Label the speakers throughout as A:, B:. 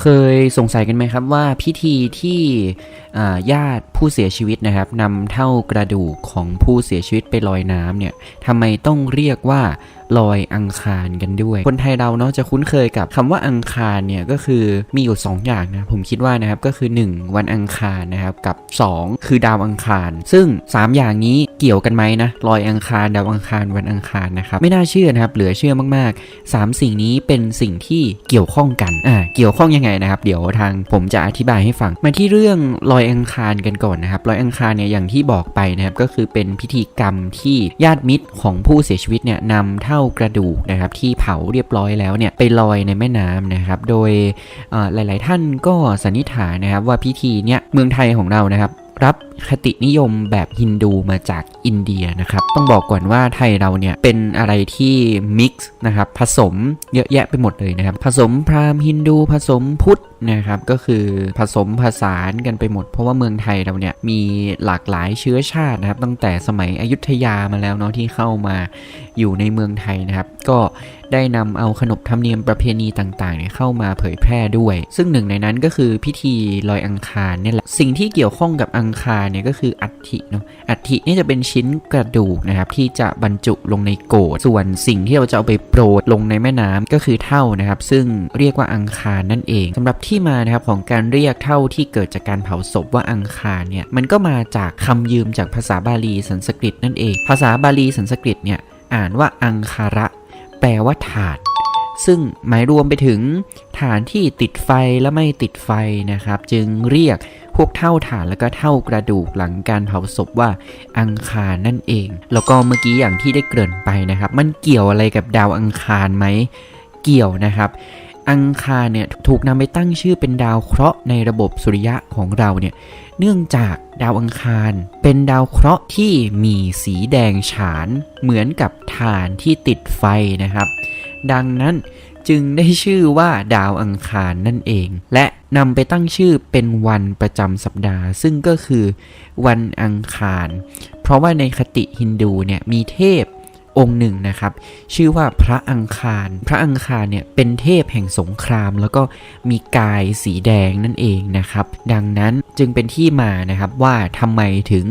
A: เคยสงสัยกันไหมครับว่าพิธีที่ญาติผู้เสียชีวิตนะครับนำเท่ากระดูกของผู้เสียชีวิตไปลอยน้ำเนี่ยทำไมต้องเรียกว่า ลอยอังคารกันด้วย คนไทยเราเนาะจะคุ้นเคยกับคำว่าอังคารเนี่ยก็คือมีอยู่ 2 อย่างนะผมคิดว่านะครับก็คือ 1 วันอังคารนะครับกับ 2 คือดาวอังคาร ซึ่ง 3 อย่างนี้เกี่ยวกันไหมนะลอยอังคารดาวอังคารวันอังคารนะครับไม่น่าเชื่อนะครับเหลือเชื่อมากๆ 3 สิ่งนี้เป็นสิ่งที่เกี่ยวข้องกันอ่าเกี่ยวข้องยังไงนะครับ เดี๋ยวทางผมจะอธิบายให้ฟังมาที่เรื่องลอยอังคารกันก่อนนะครับลอยอังคารเนี่ยอย่างที่บอกไปนะครับก็คือเป็นพิธีกรรมที่ญาติมิตรของผู้เสียชีวิตเนี่ยนำเท่ากระดูกนะครับที่เผาเรียบร้อยแล้วเนี่ยไปลอยในแม่น้ำนะครับโดยหลาย ๆ ท่านก็สันนิษฐานนะครับว่าพิธีเนี่ยเมืองไทยของเรานะครับรับ คตินิยมแบบฮินดูมาจากอินเดียนะครับ ต้องบอกก่อนว่าไทยเราเนี่ยเป็นอะไรที่มิกซ์นะครับผสมเยอะแยะไปหมดเลยนะครับ ผสมพราหมณ์ฮินดูผสมพุทธนะครับก็คือผสมผสานกันไปหมด เพราะว่าเมืองไทยเราเนี่ยมีหลากหลายเชื้อชาตินะครับตั้งแต่สมัยอยุธยามาแล้วเนาะที่เข้ามาอยู่ในเมืองไทยนะครับ ก็ได้นำเอาขนบธรรมเนียมประเพณีต่างๆเนี่ยเข้ามาเผยแพร่ด้วย ซึ่งหนึ่งในนั้นก็คือพิธีลอยอังคารเนี่ยแหละสิ่งที่เกี่ยวข้องกับอังคารเนี่ยก็คืออัฐิเนาะอัฐินี่จะเป็นชิ้นกระดูกนะครับที่จะบรรจุลงในโกดส่วนสิ่งที่เราจะเอาไปโปรดลงในแม่น้ำก็คือเท่านะครับซึ่งเรียกว่าอังคารนั่นเองสำหรับที่มานะครับของการเรียกเท่าที่เกิดจากการเผาศพว่าอังคารเนี่ยมันก็มาจากคำยืมจากภาษาบาลีสันสกฤตนั่นเอง ภาษาบาลีสันสกฤตเนี่ยอ่านว่าอังคาระ แปลว่าถาดซึ่งหมายรวมไปถึงฐานที่ติดไฟและไม่ติดไฟนะครับ จึงเรียก วกเท่าฐานแล้วก็เท่ากระดูกหลังการเผาศพว่าอังคารนั่นเอง แล้วก็เมื่อกี้อย่างที่ได้เกริ่นไปนะครับ มันเกี่ยวอะไรกับดาวอังคารไหมเกี่ยวนะครับอังคารเนี่ยถูกนำไปตั้งชื่อเป็นดาวเคราะห์ในระบบสุริยะของเราเนี่ยเนื่องจากดาวอังคารเป็นดาวเคราะห์ที่มีสีแดงฉานเหมือนกับถ่านที่ติดไฟนะครับ ดังนั้นจึงได้ชื่อว่าดาวอังคารนั่นเอง และ นำไปตั้งชื่อเป็นวันประจำสัปดาห์ ซึ่งก็คือวันอังคาร เพราะว่าในคติฮินดูเนี่ยมีเทพ องค์หนึ่งนะครับ ชื่อว่าพระอังคาร พระอังคารเนี่ยเป็นเทพแห่งสงคราม แล้วก็มีกายสีแดงนั่นเองนะครับ ดังนั้นจึงเป็นที่มานะครับว่าทำไมถึง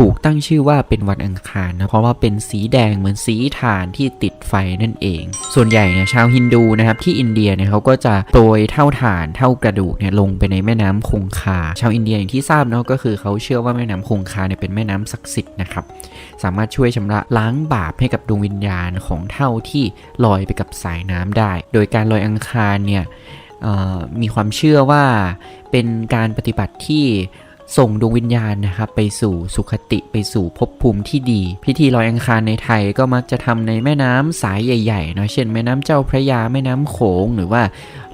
A: ถูกตั้งชื่อว่าเป็นวันอังคารนะเพราะว่าเป็นสีแดงเหมือนสีถ่านที่ติดไฟนั่นเอง ส่วนใหญ่เนี่ยชาวฮินดูนะครับที่อินเดียเนี่ยเขาก็จะโปรยเท่าถ่านเท่ากระดูกเนี่ยลงไปในแม่น้ำคงคา ชาวอินเดียอย่างที่ทราบเนาะก็คือเขาเชื่อว่าแม่น้ำคงคาเนี่ยเป็นแม่น้ำศักดิ์สิทธิ์นะครับสามารถช่วยชำระล้างบาปให้กับดวงวิญญาณของเท่าที่ลอยไปกับสายน้ำได้ โดยการลอยอังคารเนี่ยมีความเชื่อว่าเป็นการปฏิบัติที่ส่งดวงวิญญาณนะครับไปสู่สุคติไปสู่ภพภูมิที่ดี พิธีลอยอังคารในไทยก็มักจะทำในแม่น้ำสายใหญ่ๆเนาะเช่นแม่น้ำเจ้าพระยาแม่น้ำโขง หรือว่า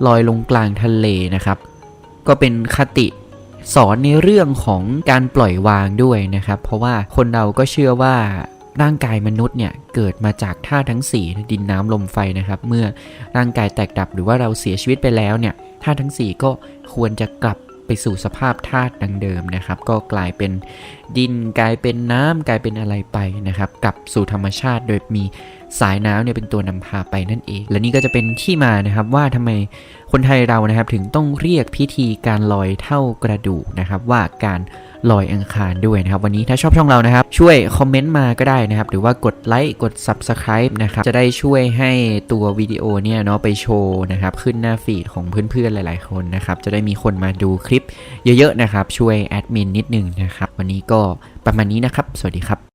A: ลอยลงกลางทะเลนะครับ ก็เป็นคติสอนในเรื่องของการปล่อยวางด้วยนะครับ เพราะว่าคนเราก็เชื่อว่า ร่างกายมนุษย์เนี่ยเกิดมาจากธาตุทั้งสี่ดินน้ำลมไฟนะครับ เมื่อร่างกายแตกดับหรือว่าเราเสียชีวิตไปแล้วเนี่ยธาตุทั้งสี่ก็ควรจะกลับไปสู่สภาพธาตุดังเดิมนะครับ ก็กลายเป็นดินกลายเป็นน้ำกลายเป็นอะไรไปนะครับ กลับสู่ธรรมชาติโดยมีสายน้ำเนี่ยเป็นตัวนำพาไปนั่นเอง และนี่ก็จะเป็นที่มานะครับว่าทำไมคนไทยเรานะครับถึงต้องเรียกพิธีการลอยเท่ากระดูกนะครับว่าการ ลอยอังคารด้วยนะครับ วันนี้ถ้าชอบช่องเรานะครับ ช่วยคอมเมนต์มาก็ได้นะครับ หรือว่ากดไลค์กด Subscribe นะครับ จะได้ช่วยให้ตัววิดีโอเนี่ยเนาะไปโชว์นะครับ ขึ้นหน้าฟีดของเพื่อนๆหลายๆ คนนะครับ จะได้มีคนมาดูคลิปเยอะๆนะครับ ช่วยแอดมินนิดนึงนะครับ วันนี้ก็ประมาณนี้นะครับ สวัสดีครับ